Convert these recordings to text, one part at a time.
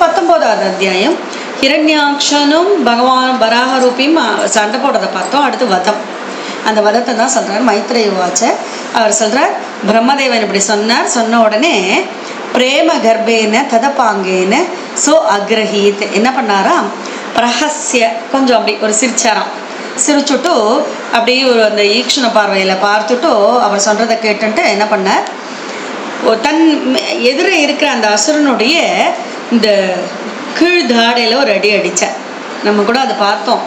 பத்தொம்போதாவது அத்தியாயம். ஹிரண்யாட்சனும் பகவான் வராக ரூபியும் சண்டை போடுறதை பார்த்தோம். அடுத்து வதம். அந்த வதத்தை தான் சொல்கிறார் மைத்ரேய வாச்ச. அவர் சொல்கிறார் பிரம்மதேவன் இப்படி சொன்னார் சொன்ன உடனே பிரேம கர்ப்பேன ததப்பாங்கேன சோ அக்ரஹீத். என்ன பண்ணாரா? பிரஹஸ்ய. கொஞ்சம் அப்படி ஒரு சிரிச்சாராம். சிரிச்சுட்டு அப்படியே ஒரு அந்த ஈக்ஷண பார்வையில் பார்த்துட்டு அவர் சொல்கிறத கேட்டுன்ட்டு என்ன பண்ணார்? தன் எதிரே இருக்கிற அந்த அசுரனுடைய இந்த கீழ் தாடையில் ஒரு அடி அடித்தேன் நம்ம கூட அதை பார்த்தோம்.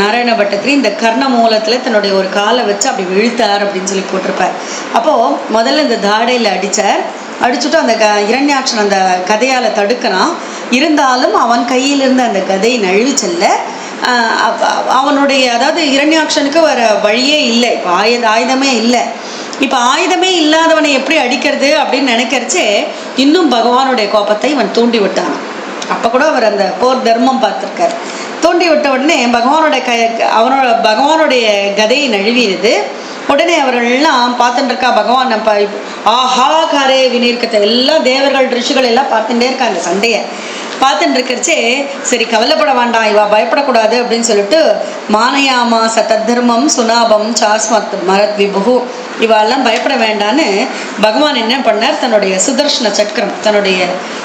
நாராயண பட்டத்திரி இந்த கர்ண மூலத்தில் தன்னுடைய ஒரு காலை வச்சு அப்படி விழுத்தார் அப்படின்னு சொல்லி போட்டிருப்பார். அப்போது முதல்ல இந்த தாடையில் அடித்தார் அடிச்சுட்டு அந்த க இரண்யாட்சன் அந்த கதையால் தடுக்கிறான். இருந்தாலும் அவன் கையிலிருந்து அந்த கதை நழுவி செல்ல அவனுடைய அதாவது இரண்யாட்சனுக்கு வர வழியே இல்லை. இப்போ ஆயுத ஆயுதமே இல்லை. இப்போ ஆயுதமே இல்லாதவனை எப்படி அடிக்கிறது அப்படின்னு நினைக்கிறச்சே இன்னும் பகவானுடைய கோபத்தை இவன் தூண்டி விட்டான். அப்போ கூட அவர் அந்த போர் தர்மம் பார்த்துருக்கார். தூண்டி விட்ட உடனே பகவானுடைய க அவனோட பகவானுடைய கதையை நழுவியது. உடனே அவர்கள்லாம் பார்த்துட்டு இருக்கா பகவான் நம்ம ஆஹா காரே வினிருக்கத்தை எல்லா தேவர்கள் ரிஷிகள் எல்லாம் பார்த்துட்டே இருக்காங்க சண்டையை. பார்த்துட்டு இருக்கிறச்சே சரி கவலைப்பட வேண்டாம் இவா பயப்படக்கூடாது அப்படின்னு சொல்லிட்டு மானயாமா சதத்தர்மம் சுனாபம் சாஸ்மத் மரத் விபு இவாளெல்லாம் பயப்பட வேண்டான்னு பகவான் என்ன பண்ணார்? தன்னுடைய சுதர்ஷன சக்கரம் தன்னுடைய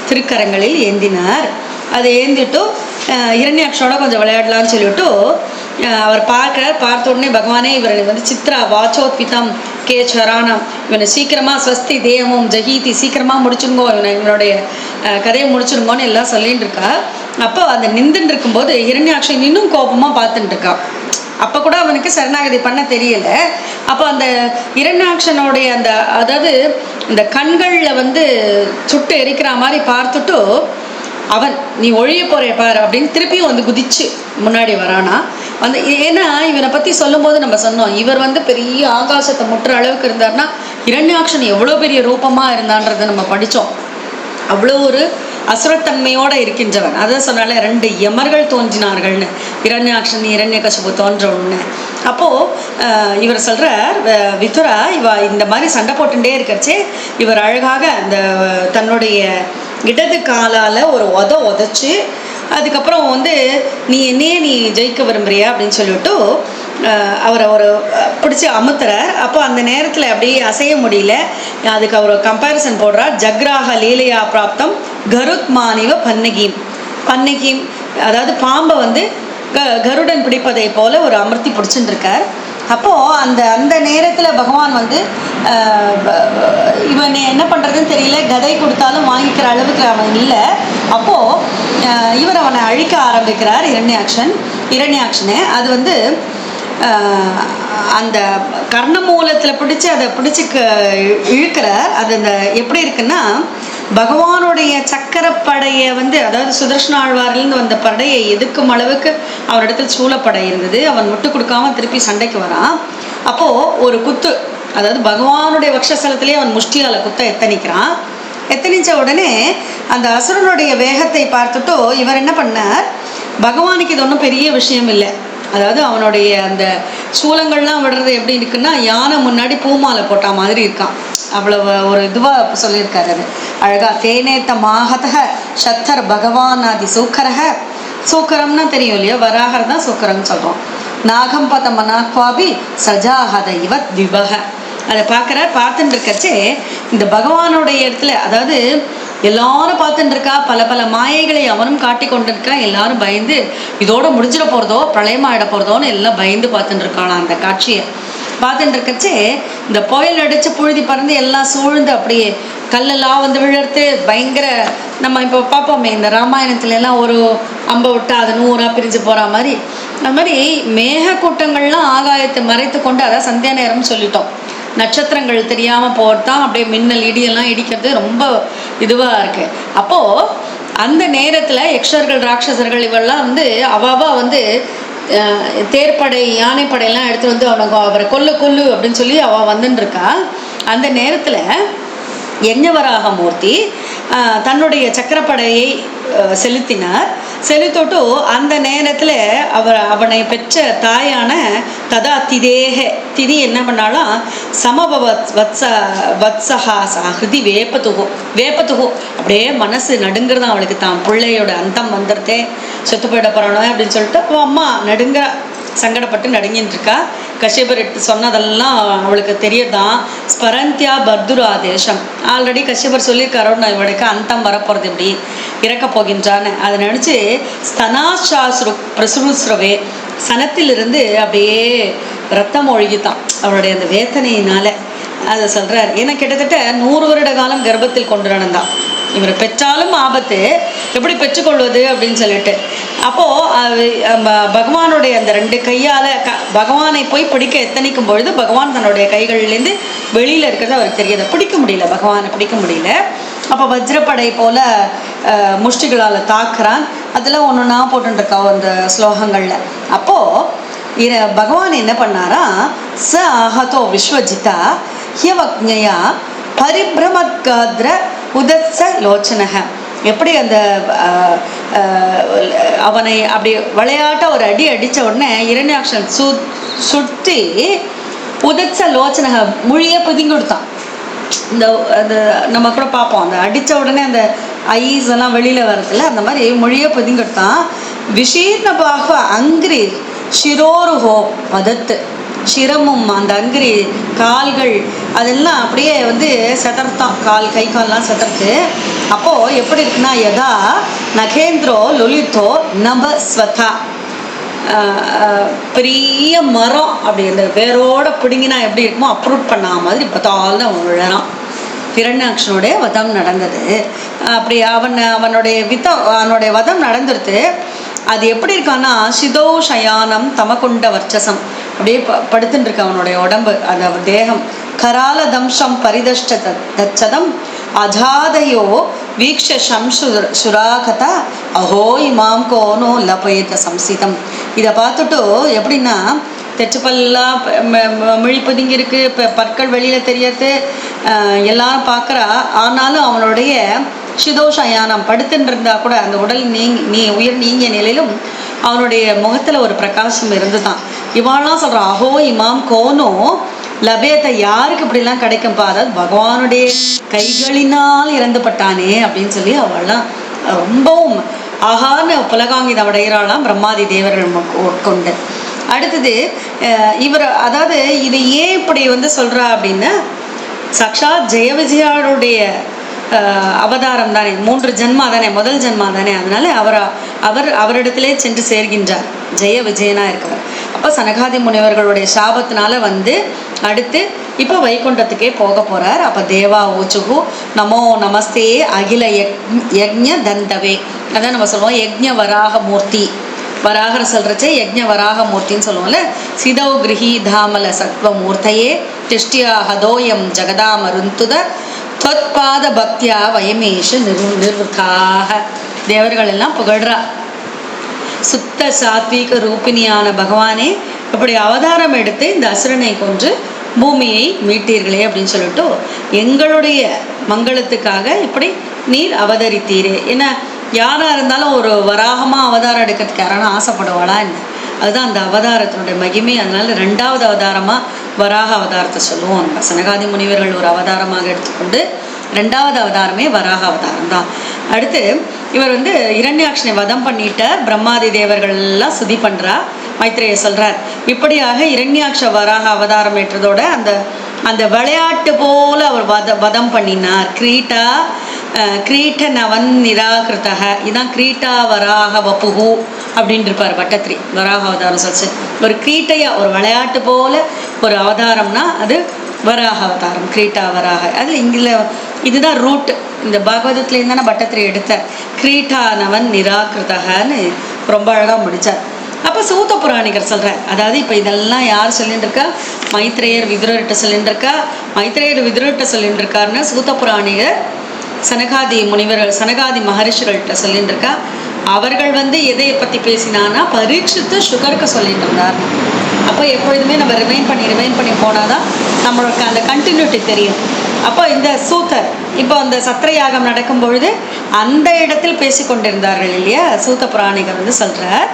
திருக்கரங்களில் ஏந்தினார். அதை ஏந்திட்டு அஹ், இரண்யாட்சனோட கொஞ்சம் விளையாடலாம்னு சொல்லிட்டு அவர் பார்க்குறார். பார்த்த உடனே பகவானே இவரை வந்து சித்ரா வாச்சோத்பிதம் கே சராணம் இவனை சீக்கிரமாக ஸ்வஸ்தி தேவமும் ஜஹீதி சீக்கிரமாக முடிச்சுருங்கோ. இவனை இவனுடைய கதையை முடிச்சிருங்கோன்னு எல்லாம் சொல்லிட்டு இருக்கா. அப்போ அந்த நிந்துன்னு இருக்கும்போது இரண்யாட்சன் இன்னும் கோபமாக பார்த்துட்டு இருக்கான் அப்போ கூட அவனுக்கு சரணாகதி பண்ண தெரியல. அப்போ அந்த இரண்டாட்சனுடைய அந்த அதாவது இந்த கண்களில் வந்து சுட்டு எரிக்கிற மாதிரி பார்த்துட்டு அவன் நீ ஒழிய போறே பாரு அப்படின்னு திருப்பியும் வந்து குதிச்சு முன்னாடி வரானா. வந்து ஏன்னா இவனை பற்றி சொல்லும்போது நம்ம சொன்னோம் இவர் வந்து பெரிய ஆகாசத்தை முட்டுற அளவுக்கு இருந்தார்னா இரண்யாட்சன் எவ்வளோ பெரிய ரூபமாக இருந்தான்றதை நம்ம படித்தோம் அவ்வளோ ஒரு அசுரத்தன்மையோடு இருக்கின்றவன். அதான் சொன்னால ரெண்டு யமர்கள் தோன்றினார்கள்னு. இரண்யாக்ஷன் இரண்யகசிபு தோன்றவன்னு அப்போது இவர் சொல்கிறார் விதுரா இவ இந்த மாதிரி சண்டை போட்டுட்டே இருக்கறச்சே இவர் அழகாக அந்த தன்னுடைய இடது காலால் ஒரு உத உதச்சி அதுக்கப்புறம் வந்து நீ என்னையே நீ ஜெயிக்க விரும்புறியா? அப்படின்னு சொல்லிவிட்டு அவரை ஒரு பிடிச்சி அமுத்துறார். அப்போ அந்த நேரத்தில் அப்படியே அசைய முடியல. அதுக்கு அவர் கம்பேரிசன் போடுறார். ஜக்ராக லீலையா பிராப்தம் கருத் மானிவ பன்னகீம். பன்னகீம் அதாவது பாம்பை வந்து க கருடன் பிடிப்பதை போல ஒரு அமர்த்தி பிடிச்சுட்டு இருக்கார் அப்போது அந்த அந்த நேரத்தில் பகவான் வந்து இவன் என்ன பண்ணுறதுன்னு தெரியல கதை கொடுத்தாலும் வாங்கிக்கிற அளவுக்கு அவன் இல்லை. அப்போது இவர் அவனை அழிக்க ஆரம்பிக்கிறார் இரண்யாக்ஷன் இரண்யாக்ஷனை அது வந்து அந்த அந்த கர்ணமூலத்தில் பிடிச்சி அதை பிடிச்சி க இழுக்கிறார். அது அந்த எப்படி இருக்குன்னா பகவானுடைய சக்கரப்படையை வந்து அதாவது சுதர்ஷன ஆழ்வாரிலிருந்து வந்த படையை எதிர்க்கும் அளவுக்கு அவரிடத்தில் சூழப்படை இருந்தது. அவன் முட்டு கொடுக்காம திருப்பி சண்டைக்கு வரான். அப்போது ஒரு குத்து அதாவது பகவானுடைய வக்ஷஸ்தலத்திலே அவன் முஷ்டியால் குத்த எத்தனிக்கிறான். எத்தனிச்ச உடனே அந்த அசுரனுடைய வேகத்தை பார்த்துட்டோ இவர் என்ன பண்ணார்? பகவானுக்கு இது ஒன்றும் பெரிய விஷயம் இல்லை. அதாவது அவனுடைய அந்த சூலங்கள்லாம் விடுறது எப்படி இருக்குன்னா யானை முன்னாடி பூமாலை போட்டா மாதிரி இருக்கான். அவ்வளவு ஒரு இதுவாக சொல்லியிருக்காரு அது. அழகா தேனேத்த மாகதக சத்தர் பகவான் ஆதி சூக்கரக. சூக்கரம்னா தெரியும் இல்லையா? வராகர் தான் சூக்கரம்னு சொல்கிறோம் நாகம் பத மனாக்வாபி சஜாஹத இவ விபக அதை பார்க்குற பார்த்துட்டு இருக்கச்சே இந்த பகவானுடைய இடத்துல அதாவது எல்லாரும் பார்த்துட்டு இருக்கா பல பல மாயைகளை அவனும் காட்டி கொண்டிருக்கா எல்லாரும் பயந்து இதோட முடிஞ்சிட போகிறதோ பிரளயமாயிட போகிறதோன்னு எல்லாம் பயந்து பார்த்துட்டு இருக்காளாம் அந்த காட்சியை. பார்த்துட்டு இருக்கச்சே இந்த புயல் அடித்து புழுதி பறந்து எல்லாம் சூழ்ந்து அப்படியே கல்லெல்லாம் வந்து விழறது பயங்கர நம்ம இப்போ பார்ப்போமே இந்த ராமாயணத்துல எல்லாம் ஒரு அம்பை விட்டா அது நூறாக பிரிஞ்சு போகிற மாதிரி. அந்த மாதிரி மேகக்கூட்டங்கள்லாம் ஆகாயத்தை மறைத்து கொண்டு அதான் சந்தியா நேரம்னு சொல்லிட்டோம். நட்சத்திரங்கள் தெரியாமல் போகிறதான் அப்படியே மின்னல் இடியெல்லாம் இடிக்கிறது ரொம்ப இதுவாக இருக்கு. அப்போது அந்த நேரத்தில் யக்ஷர்கள் ராட்சசர்கள் இவெல்லாம் வந்து அவாவா வந்து தேர்ப்படை யானைப்படையெல்லாம் எடுத்துகிட்டு வந்து அவனை அவரை கொல்லு கொல்லு அப்படின்னு சொல்லி அவள் வந்துட்டுருக்கா அந்த நேரத்தில் யஜ்ஞவராக மூர்த்தி தன்னுடைய சக்கரப்படையை செலுத்தினார். செலுத்தோட்டு அந்த நேரத்தில் அவர் அவனை பெற்ற தாயான ததா திதேக திதி என்ன பண்ணாலும் சமபவ வத்ச வத்சஹா ஹிருதி வேப்பத்துகு வேப்பத்துகோ அப்படியே மனசு நடுங்கிறது அவளுக்கு தான். பிள்ளையோட அந்தம் வந்துடுதே. செத்து போயிட போறானோ அப்படின்னு சொல்லிட்டு அப்போ அம்மா நடுங்க சங்கடப்பட்டு நடுங்கின்னு இருக்கா கஷ்யபர் சொன்னதெல்லாம் அவளுக்கு தெரியதான் ஸ்பரந்தியா பர்துரா தேசம். ஆல்ரெடி கஷ்யபர் சொல்லியிருக்காரோன்னு இவளுக்கு அந்தம் வரப்போகிறது எப்படி? இறக்க போகின்றான்னு. அதை நினச்சி ஸ்தனாசாசுரு பிரசுருஸ்ரவே சனத்திலிருந்து அப்படியே ரத்தம் ஒழுகித்தான் அவருடைய அந்த வேதனையினால. அதை சொல்கிறார் ஏன்னா கிட்டத்தட்ட நூறு வருட காலம் கர்ப்பத்தில் கொண்டு நடந்தான் இவர் பெற்றாலும் ஆபத்து எப்படி பெற்றுக்கொள்வது அப்படின்னு சொல்லிட்டு. அப்போது பகவானுடைய அந்த ரெண்டு கையால் க பகவானை போய் பிடிக்க எத்தனைக்கும் பொழுது பகவான் தன்னுடைய கைகள்லேருந்து வெளியில் இருக்கிறது அவருக்கு தெரியாது. பிடிக்க முடியல பகவானை பிடிக்க முடியல. அப்போ வஜ்ரப்படை போல முஷ்டிகளால் தாக்குறான். அதெல்லாம் ஒன்று நான் போட்டுருக்கா அந்த ஸ்லோகங்களில். அப்போது இர பகவான் என்ன பண்ணாரா? ச ஆஹதோ விஸ்வஜிதா ஹியவக்ஞயா பரிபிரமத்காத்ர உதத்ச லோச்சனக எப்படி அந்த அவனை அப்படி விளையாட்ட ஒரு அடி அடித்த உடனே இரண்யாக்ஷன் சு சுற்றி உதச்ச லோச்சனக மொழியை பிதுங்கி கொடுத்தான். இந்த அந்த நம்ம கூட பார்ப்போம். அந்த அடித்த உடனே அந்த ஐஸ் எல்லாம் வெளியில் வரதில்ல அந்த மாதிரி மொழியை பதிங்கட்டான். விஷீர்ண பாக அங்கிரி சிரோருஹோ பதத்து சிரமும் அந்த அங்கிரி கால்கள் அதெல்லாம் அப்படியே வந்து செதர்த்தான். கால் கை கால்லாம் செதர்த்து. அப்போது எப்படி இருக்குன்னா யதா நகேந்திரோ லொலித்தோ நப ஸ்வதா. பெரிய மரம் அப்படி அந்த வேரோட பிடுங்கினா எப்படி இருக்குமோ அப்ரூட் பண்ணா மாதிரி பார்த்தாலும் அவன் விழறான் ஹிரண்யாட்சனுடைய வதம் நடந்தது. அப்படி அவன் அவனுடைய வித்தம் அவனுடைய வதம் நடந்துருது அது எப்படி இருக்கான்னா சிதோ சயானம் தமகுண்ட வர்ச்சசம். அப்படியே ப படுத்துட்டு இருக்கு அவனுடைய உடம்பு அந்த தேகம். கரால தம்சம் பரிதஷ்ட தத்- தச்சதம் அஜாதையோ வீக்ஷ சம்சு சுராகதா அஹோ இமாம் கோனோ லபயத சம்சிதம். இதை பார்த்துட்டு எப்படின்னா தெச்சுப்பல்லாம் மொழி பதுங்கி இருக்கு இப்போ பற்கள் வெளியில் தெரியறது எல்லாரும் பார்க்குறா. ஆனாலும் அவனுடைய சிதோஷயானம் படுத்துன்னு இருந்தால் கூட அந்த உடல் நீங் நீ உயிர் நீங்கிய நிலையிலும் அவனுடைய முகத்தில் ஒரு பிரகாசம் இருந்துதான். இவாள்லாம் சொல்கிறான் அஹோ இமாம் கோனோ லபேத்தை யாருக்கு இப்படிலாம் கிடைக்கும்பா அதாவது பகவானுடைய கைகளினால் இறந்துபட்டானே அப்படின்னு சொல்லி அவள்லாம் ரொம்பவும் ஆகான்னு புலகாங்கிதம் அடைகிறாளாம் பிரம்மாதி தேவர்கள் உட்கொண்டு. அடுத்தது இவர் அதாவது இது ஏன் இப்படி வந்து சொல்கிறா அப்படின்னா சக்ஷா ஜெய விஜயாளுடைய அவதாரம் தானே மூன்று ஜென்மா தானே முதல் ஜென்மா தானே அதனால அவர் அவர் அவரிடத்திலே சென்று சேர்கின்றார் ஜெய விஜயனா இருக்கிறார் அப்போ சனகாதி முனிவர்களுடைய சாபத்தினால வந்து அடுத்து இப்போ வைகுண்டத்துக்கே போக போகிறார் அப்போ தேவா ஓச்சுகு நமோ நமஸ்தே அகில யக் யக்ஞ தந்தவே. அதான் நம்ம சொல்லுவோம் யக்ஞ வராக மூர்த்தி. வராகர் சொல்றச்சே யஜ்ஞ வராக மூர்த்தின்னு சொல்லுவோம்ல. சிதௌ கிரகி தாமல சத்வ மூர்த்தையே திஷ்டியா ஹதோயம் ஜெகதாமருந்துத தொத்பாத பக்தியா வயமேஷ நிர் நிர்வதாக தேவர்கள் எல்லாம் புகழ்றா. சுத்த சாத்வீக ரூபிணியான பகவானே இப்படி அவதாரம் எடுத்து இந்த அசுரனை கொன்று பூமியை மீட்டீர்களே அப்படின்னு சொல்லிட்டு எங்களுடைய மங்களத்துக்காக இப்படி நீர் அவதரித்தீரே. ஏன்னா யாராக இருந்தாலும் ஒரு வராகமாக அவதாரம் எடுக்கிறதுக்கு யாரான ஆசைப்படுவாளா என்ன? அதுதான் அந்த அவதாரத்தினுடைய மகிமை. அதனால் ரெண்டாவது அவதாரமாக வராக அவதாரத்தை சொல்லுவோம். நம்ம சனகாதி முனிவர்கள் ஒரு அவதாரமாக எடுத்துக்கொண்டு ரெண்டாவது அவதாரமே வராக அவதாரம் தான் அடுத்து இவர் வந்து இரண்யாட்சனை வதம் பண்ணிட்ட பிரம்மாதி தேவர்கள் எல்லாம் சுதி பண்ணுறா மைத்ரேய சொல்கிறார் இப்படியாக இரண்யாட்ச வராக அவதாரம் ஏற்றதோட அந்த அந்த விளையாட்டு போல அவர் வத வதம் பண்ணினார். கிரீட்டா அஹ், கிரீட்ட நவன் நிராகிருத்தக. இதான் கிரீட்டா வராக வப்புகு அப்படின்னு இருப்பார் பட்டத்ரி. வராக அவதாரம் சொல்லிச்சு. ஒரு கிரீட்டையா ஒரு விளையாட்டு போல ஒரு அவதாரம்னா அது வராக அவதாரம் கிரீட்டா வராக. அது இங்கில இதுதான் ரூட் இந்த பாகவதத்துலேருந்து தானே பட்டத்திரி எடுத்தார் கிரீட்டானவன் நிராகிருதகன்னு ரொம்ப அழகாக முடித்தார் அப்போ சூத்த புராணிகர் சொல்கிறார் அதாவது இப்போ இதெல்லாம் யார் சொல்லிட்டு இருக்கா மைத்ரேயர் விதுரர்கிட்ட சொல்லிட்டு இருக்கா மைத்ரேயர் விதுரர்கிட்ட சொல்லிட்டு இருக்காருன்னு புராணிகர் சனகாதி முனிவர்கள் சனகாதி மகரிஷிகள்கிட்ட சொல்லிட்டு இருக்கா அவர்கள் வந்து எதை பற்றி பேசினான்னா பரீட்சித்து சுகருக்கு சொல்லிட்டு இருந்தார் அப்போ எப்பொழுதுமே நம்ம ரிமைன் பண்ணி ரிமைன் பண்ணி போனாதான் நம்மளுக்கு அந்த கண்டினியூட்டி தெரியும். அப்போ இந்த சூத்தர் இப்போ அந்த சத்திரயாகம் நடக்கும் பொழுது அந்த இடத்தில் பேசி கொண்டிருந்தார்கள் இல்லையா? சூத்த புராணிகர் வந்து சொல்றார்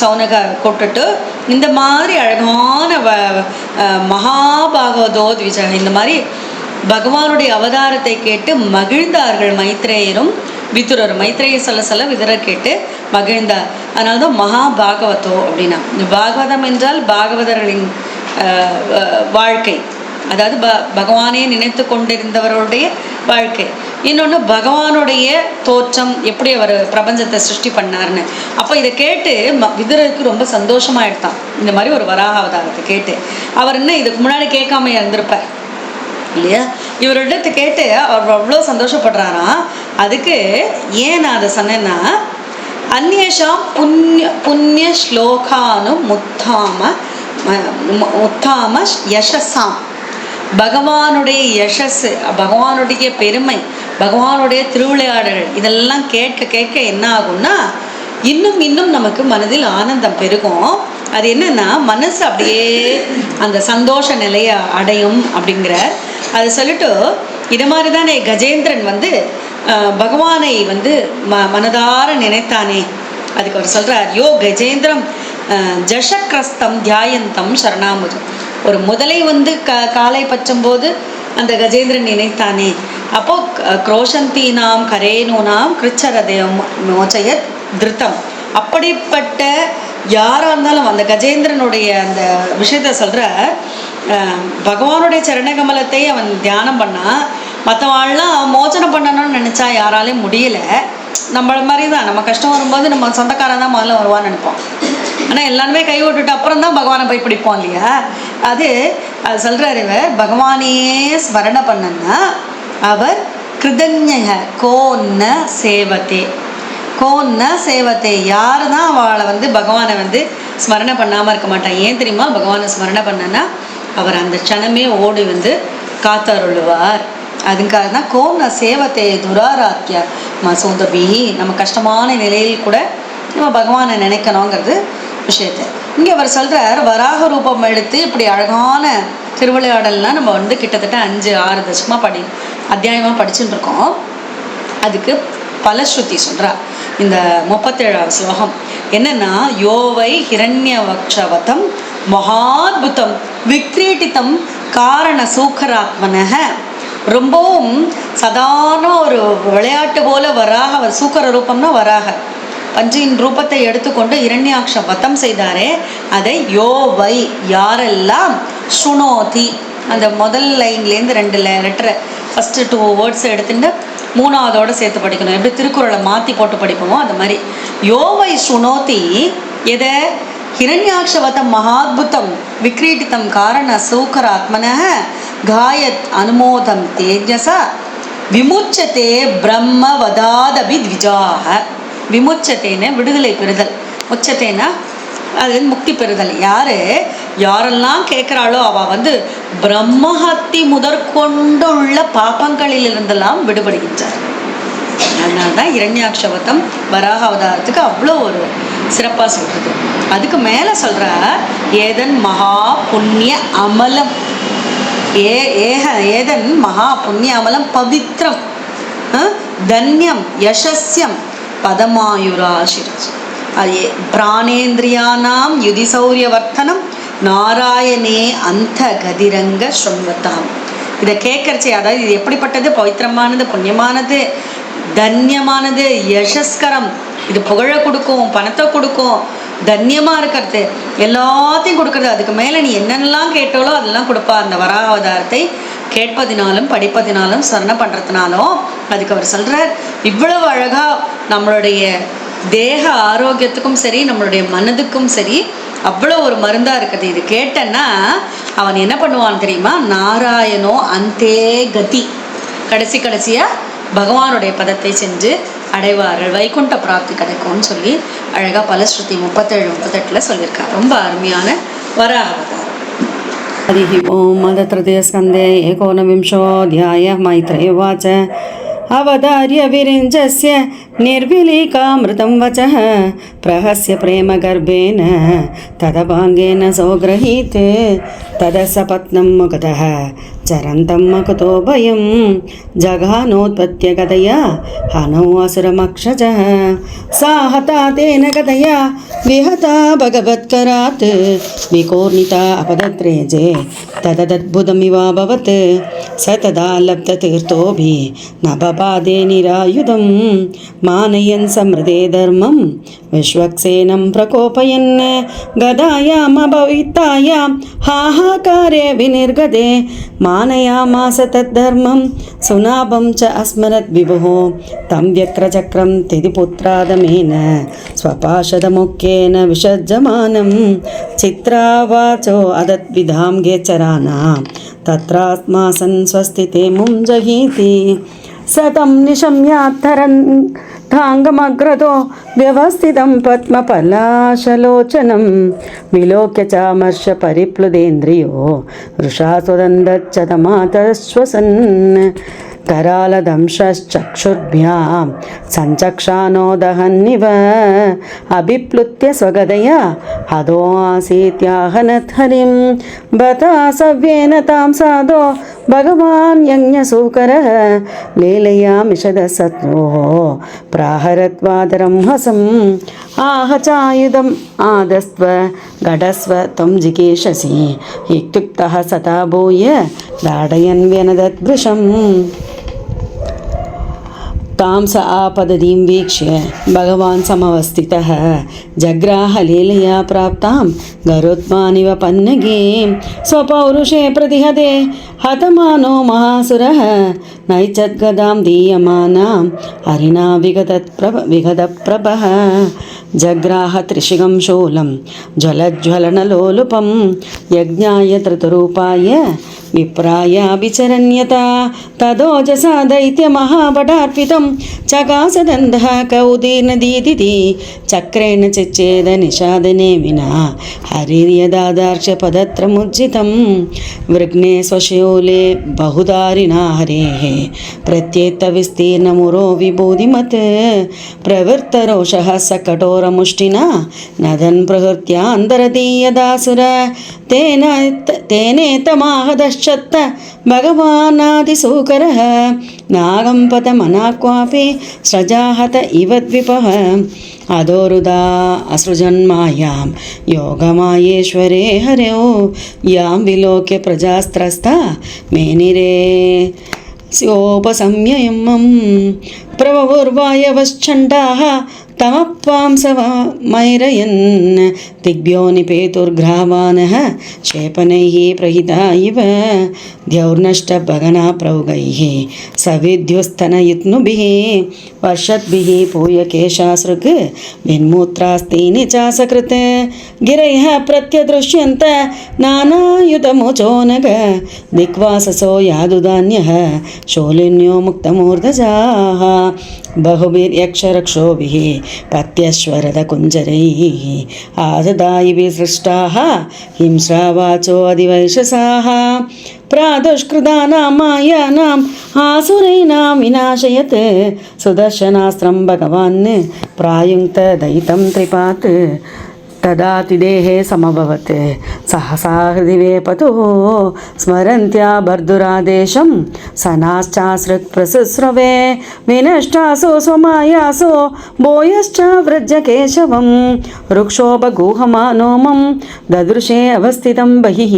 சௌனக கூட்டுட்டு இந்த மாதிரி அழகான வ விஜய் மகாபாகவதோ இந்த மாதிரி பகவானுடைய அவதாரத்தை கேட்டு மகிழ்ந்தார்கள் மைத்ரேயரும். விதுரர் மைத்ரேய சொல்ல சொல்ல விதுரர் கேட்டு மகிழ்ந்தார். அதனால தான் மகா பாகவதோ அப்படின்னா பாகவதம் என்றால் பாகவதர்களின் வாழ்க்கை. அதாவது ப பகவானே நினைத்து கொண்டிருந்தவருடைய வாழ்க்கை. இன்னொன்று பகவானுடைய தோற்றம் எப்படி அவர் பிரபஞ்சத்தை சிருஷ்டி பண்ணார்னு அப்போ இதை கேட்டு ம விதுரருக்கு ரொம்ப சந்தோஷமாக எடுத்தான் இந்த மாதிரி ஒரு வராக அவதாரத்தை கேட்டு. அவர் என்ன இதுக்கு முன்னாடி கேட்காம இருந்திருப்பார். இல்லையா? இவரிடத்தை கேட்டு அவர் அவ்வளோ சந்தோஷப்படுறாராம் அதுக்கு ஏன் நான் அதை சொன்னேன்னா அந்நேஷாம் புண்ணிய புண்ணிய ஸ்லோகானு முத்தாம முத்தாம யசஸாம் பகவானுடைய யசஸ் பகவானுடைய பெருமை பகவானுடைய திருவிளையாடல்கள் இதெல்லாம் கேட்க கேட்க என்ன ஆகும்னா இன்னும் இன்னும் நமக்கு மனதில் ஆனந்தம் பெருகும். அது என்னன்னா மனசு அப்படியே அந்த சந்தோஷ நிலையை அடையும் அப்படிங்கிற அது சொல்லிட்டு இது மாதிரி தானே கஜேந்திரன் வந்து பகவானை வந்து ம மனதார நினைத்தானே. அதுக்கு அவர் சொல்கிறார் யோ கஜேந்திரம் ஜஷக்ரஸ்தம் தியாயந்தம் சரணாமுதம் ஒரு முதலை வந்து க காலை பற்றும்போது அந்த கஜேந்திரன் நினைத்தானே. அப்போ குரோஷந்தீனாம் கரேனூனாம் கிருச்சரதயம் மோச்சய திருத்தம். அப்படிப்பட்ட யாராக இருந்தாலும் அந்த கஜேந்திரனுடைய அந்த விஷயத்த சொல்கிற பகவானுடைய சரணகமலத்தை அவன் தியானம் பண்ணா மற்றவாள்லாம் மோச்சனம் பண்ணணும்னு நினச்சா யாராலையும் முடியல. நம்மள மாதிரி தான் நம்ம கஷ்டம் வரும்போது நம்ம சொந்தக்காரன் தான் முதல்ல வருவான்னு நினைப்போம். ஆனால் எல்லாருமே கை விட்டுட்டு அப்புறம் தான் பகவானை போய் பிடிப்போம் இல்லையா? அது அது சொல்கிறார் இவர் பகவானையே ஸ்மரண பண்ணன்னா அவர் கிருதஞக கோன்ன சேவத்தே கோன்ன சேவத்தே யார் தான் அவளை வந்து பகவானை வந்து ஸ்மரணை பண்ணாமல் இருக்க மாட்டான். ஏன் தெரியுமா? பகவானை ஸ்மரணை பண்ணனா அவர் அந்த க்ஷணமே ஓடி வந்து காத்தருளுவார். அதுக்காக தான் கோன்ன சேவத்தை துராராக்கிய மசோதபி நம்ம கஷ்டமான நிலையில் கூட நம்ம பகவானை நினைக்கணுங்கிறது விஷயத்தை. இங்கே அவர் சொல்கிறார் வராக ரூபம் எடுத்து இப்படி அழகான திருவிளையாடல்லாம் நம்ம வந்து கிட்டத்தட்ட அஞ்சு ஆறு தசமாக படி அத்தியாயமாக படிச்சுட்டு இருக்கோம் அதுக்கு பலஸ்ருதி சொல்கிறார் இந்த முப்பத்தேழாவது ஸ்லோகம். என்னென்னா யோவை ஹிரண்யவக்ஷவதம் மகாத்புதம் விக்ரீட்டித்தம் காரண சூக்கராத்மனக. ரொம்பவும் சாதாரண ஒரு விளையாட்டு போல வராக அவர் சூக்கர ரூபம்னா வராக. பஞ்சின் ரூபத்தை எடுத்துக்கொண்டு இரண்யாக்ஷ வதம் செய்தாரே அதை யோவை யாரெல்லாம் சுனோதி அந்த முதல் லைன்லேருந்து ரெண்டு லெட்டரை ஃபஸ்ட்டு டூ வேர்ட்ஸ் எடுத்துட்டு மூணாவதோட சேர்த்து படிக்கணும். எப்படி திருக்குறளை மாற்றி போட்டு படிப்போமோ அந்த மாதிரி. யோவை சுனோதி எதை? ஹிரண்யாட்சவதம் மகாத்புதம் விக்ரீட்டிதம் காரண சூக்கராத்மன காயத் அனுமோதம் தேஜச விமுச்சத்தே பிரம்ம வதாதபி த்விஜாக விமுச்சத்தேன்னு விடுதலை பெறுதல்। உச்சத்தேனா அது முக்தி பெறுதல்। யாரு? யாரெல்லாம் கேட்குறாளோ அவ வந்து பிரம்மஹத்தி முதற்கொண்டுள்ள பாப்பங்களிலிருந்தெல்லாம் விடுபடுகின்றார். அதனால தான் இரண்யாட்சவதம் வராக அவதாரத்துக்கு அவ்வளோ ஒரு சிறப்பாக சொல்கிறது அதுக்கு மேலே சொல்கிற ஏதன் மகா புண்ணிய அமலம். ஏ ஏக ஏதன் மகா புண்ணிய அமலம் பவித்ரம். தன்யம் யசஸ்யம் பதமாயுராசிரம் அது பிராணேந்திரியானாம் யுதிசௌரிய வர்த்தனம் நாராயணே அந்த கதிரங்க ஸ்ருண்வதாம். இதை கேட்கறச்சே அதாவது இது எப்படிப்பட்டது? பவித்திரமானது புண்ணியமானது தன்யமானது யசஸ்கரம். இது புகழை கொடுக்கும் பணத்தை கொடுக்கும் தன்யமாக இருக்கிறது. எல்லாத்தையும் கொடுக்கறது. அதுக்கு மேலே நீ என்னென்னலாம் கேட்டாலோ அதெல்லாம் கொடுப்பா. அந்த வராவதாரத்தை கேட்பதினாலும் படிப்பதினாலும் சரண பண்ணுறதுனாலும் அதுக்கு அவர் சொல்கிறார் இவ்வளவு அழகாக நம்மளுடைய தேக ஆரோக்கியத்துக்கும் சரி நம்மளுடைய மனதுக்கும் சரி அவ்வளோ ஒரு மருந்தாக இருக்குது. இது கேட்டேன்னா அவன் என்ன பண்ணுவான் தெரியுமா? நாராயணோ அந்தே கதி. கடைசி கடைசியாக பகவானுடைய பதத்தை சென்று அடைவார்கள் வைகுண்ட பிராப்தி கிடைக்கும்னு சொல்லி அழகாக பலஸ்ருதி முப்பத்தேழு முப்பத்தெட்டில் சொல்லியிருக்கார் ரொம்ப அருமையான வராக அவதாரம் हरिः ओम् अथ तृतीयस्कन्धे एकोनविंशोऽध्यायः मैत्रेय उवाच अवधार्य विरिञ्जस्य निर्विलीकामृतं वचः प्रहस्य प्रेमगर्भेण तदपाङ्गेन सोगृहीते తదసపత్నమ్మకుతః చరంతమ్మకుతో భయం జఘానోత్పత్యగతయా హనౌ అసురమక్షజ సా హతా తేన గతయా విహత భగవత్కరాత్ వికోర్ణిత అపదత్రేజే తదద్భుతమివాభవత్ స తదా లబ్ధతీర్థోభి నభపాదే నిరాయుధం మానయన్ సమృదే ధర్మం విశ్వక్సేనం ప్రకోపయన్ గదాయామభవితాయాం హాహ विश्वक्सेनं प्रकोपयन् गदायामभवितायां हाहाकारे विनिर्गते मानयामास तद्धर्मं सुनाभं च अस्मरद् विभुः तं व्यक्रचक्रं तिथिपुत्रादमेन स्वपाशदमुख्येन विसर्जमानं चित्रावाचो अदद्विधां गेचराणां तत्रात्मासन् स्वस्तिते मुञ्जहीति सतं निशम्यात्तरन् తాంగమగ్రతో వ్యవస్థితం పద్మపలాశలోచనం విలోక్య చామర్ష పరిప్లుదేంద్రియో వృషాసురందచ్చతమాతశ్వసన్ కరాలదంశ్చక్షుర్భ్యాం సంచక్షానోదహన్నివ అభిప్లుత్య స్వగదయ హదో ఆసీత్యాహనత్హరిం బత సవ్యేన తాం సాదో भगवान् यज्ञसूकरः लीलया मिषदसत्रोः प्राहरत्वादरं हसम् आह चायुधम् आदस्त्व घटस्व त्वं जिगीषसि इत्युक्तः सता भूय दाडयन् व्यनदद्भृशम् తాం స ఆపదదీం వీక్ష్య భగవాన్ సమవస్థిత జగ్రాహ లీలయా ప్రాప్తాం గరుత్మానివ పన్నగీం స్వపౌరుషే ప్రతిహతే హతమానో మహాసుర నైచద్గదాం దీయమానాం హరిణా విగత ప్రభ విగత ప్రభ జగ్రాహ త్రిశిగం శూలం జ్వలజ్వలనలోలుపం యజ్ఞాయ ధృతరూపాయ यज्ञाय धृतरूपाय विप्रायाभिचरण्यता तदोजसा दैत्यमहाभटार्पितं चकासदन्धः कौदीर्णदीदिति चक्रेण चिच्चेद निषादने विना हरिर्यदादार्शपदत्रमुज्झितं वृग्ने स्वशूले बहुधारिणा हरेः प्रत्येत्तविस्तीर्णमुरो विभूतिमत् प्रवृत्तरोषः स कठोरमुष्टिना नदन् प्रहृत्यान्तरदीयदासुर तेन तेनेतमाहदश्चत्त भगवानादिसूकरः नागम्पतमना क्वापि स्रजाहत इव द्विपः अधोरुदा असृजन्मायां योगमायेश्वरे हरौ यां विलोक्य प्रजास्त्रस्ता मेनिरे स्योपसंयमं प्रवुर्वायवश्चण्डाः తమపాంసవామైరయన్ దిగ్భ్యోనిపేతుర్ఘ్రావానః క్షేపణైः ప్రహితా ఇవ. ద్యౌర్నష్టభగనాప్రౌగైः సవిద్యుస్తనయుత్నుభిः. వర్షద్భిः పూయకేశాసృక్ విన్మూత్రాస్తీని చాసకృత్ గిరైः ప్రత్యదృశ్యంత నానాయుధముచోనగ. దిక్వాససో యాదుదాన్యः శోలిన్యో ముక్తమూర్ధజాः బహుభిర్యక్షరక్షోభిः मुक्तमूर्धजाः बहुभिर्यक्षरक्षोभिः पत्यश्वरदकुञ्जरैः आददायिभिः सृष्टाः हिंस्रावाचो अधिवैशसाः प्रादुष्कृतानां मायानाम् आसुरैणां विनाशयत् सुदर्शनास्त्रं भगवान् प्रायुङ्क्तदयितं त्रिपात् तदातिदेहे समभवत् సహసాహృదివేపతో స్మరంత్యా భర్దురాదేశం సనాశ్చాసృక్ ప్రసుస్రవే వినష్టాసో స్వమాయాసో భూయశ్చ వ్రజకేశవం వృక్షోపగూహమానోమం దదృశే అవస్థితం బహి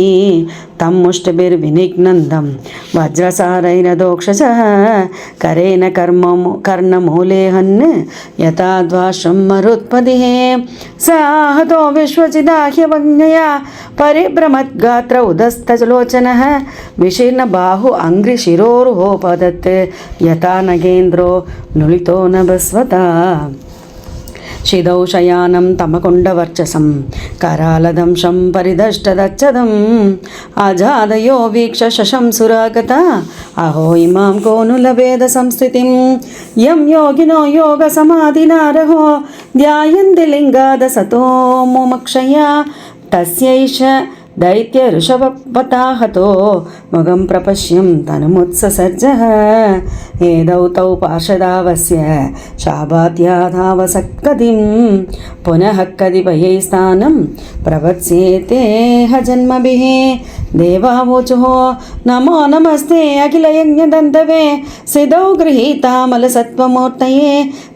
తమ్ముష్టిర్వినిఘ్నందం వజ్రసారైన దోక్ష కరేణ కర్మ కర్ణమూలేహన్ యథాద్వాశ్రం మరుత్పదిహే సాహతో విశ్వచిదాహ్యవజ్ఞయా मरुत्पदिः स आहतो विश्वचिदाह्यवज्ञया परिभ्रमद्गात्र उदस्तलोचनः विशीर्णबाहु अङ्घ्रिशिरोरुहोपदत् यथा नगेन्द्रो नुलितो न बस्वता शिदौ शयानं तमकुण्डवर्चसं करालदंशं परिदष्टदच्छदम् अजादयो वीक्ष शशंसुरागता अहो इमां को नु लभेद संस्थितिं यं योगिनो योगसमाधिनारहो ध्यायन्ति लिङ्गादसतो मुमक्षया తస్యైష దైత్య ఋషభపతాహతో मुगं प्रपश्यं तनुमुत्ससर्जः एदौ तौ पार्षदावस्य शाबाद्याधावसक्कदिं पुनः कतिपयैस्तानं प्रवत्स्येतेह जन्मभिः देवावोचुः नमो नमस्ते अखिलयज्ञदन्तवे सिधौ गृहीतामलसत्त्वमूर्तये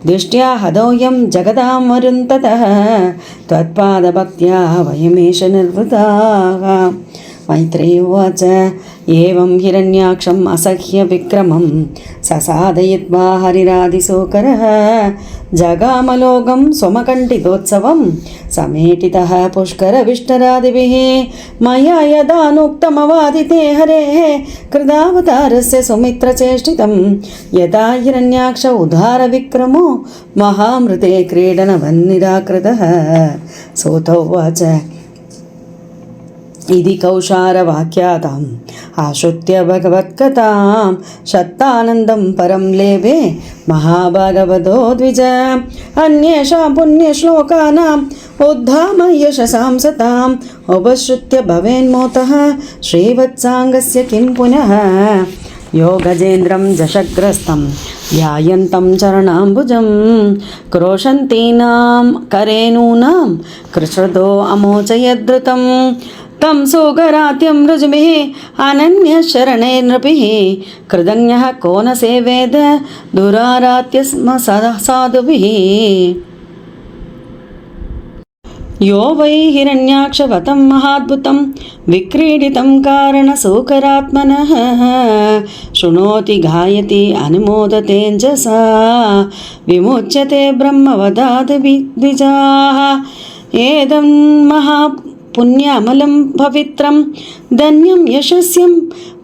दिष्ट्या हदोऽयं जगदां वरुन्ततः त्वत्पादभक्त्या वयमेष निर्वृताः मैत्रेय उवाच एवं हिरण्याक्षम् असह्यविक्रमं ससादयित्वा हरिरादिशोकरः जगामलोकं स्वमकण्ठितोत्सवं समेटितः पुष्करविष्टरादिभिः मया यदानुक्तमवादिते हरेः कृदावतारस्य सुमित्रचेष्टितं यदा हिरण्याक्ष उदारविक्रमो महामृते क्रीडनवन्निराकृतः सोतोवाच इति कौशारवाक्याताम्। आश्रित्य भगवत्कथां शतानन्दं परं लेभे महाभागवतो द्विज। अन्येषां पुण्यश्लोकानाम्। उद्धाम यशसां सताम्। उपश्रुत्य भवेन्मोतः। श्रीवत्साङ्गस्य किं पुनः? योगजेन्द्रं जशग्रस्तं ध्यायन्तं चरणाम्बुजं क्रोशन्तीनां करेणूनां कृषदो अमोचयद्धृतं तं सुगरात्यं ऋजुभिः अनन्यशरणैर्नृभिः कृतज्ञः को न सेवेद दुरारात्य स्म सदा साधुभिः। यो वै हिरण्याक्षवतं महाद्भुतं विक्रीडितं कारणसूकरात्मनः। शृणोति गायति अनुमोदतेऽञ्जसा विमुच्यते ब्रह्मवदात् పుణ్యమలం పవిత్రం ధన్యం యశస్యం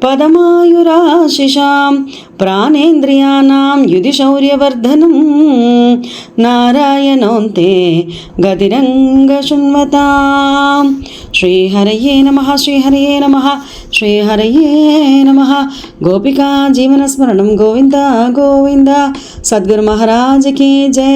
పదమాయురాశిషాం ప్రాణేంద్రియాణం యుధి శౌర్యవర్ధనం నారాయణోంతే గతిరంగ శృణ్వతాం శ్రీహరయే నమ శ్రీహరయే నమ శ్రీహరయే నమ గోపికా జీవనస్మరణం గోవింద గోవింద సద్గురు మహారాజకి జై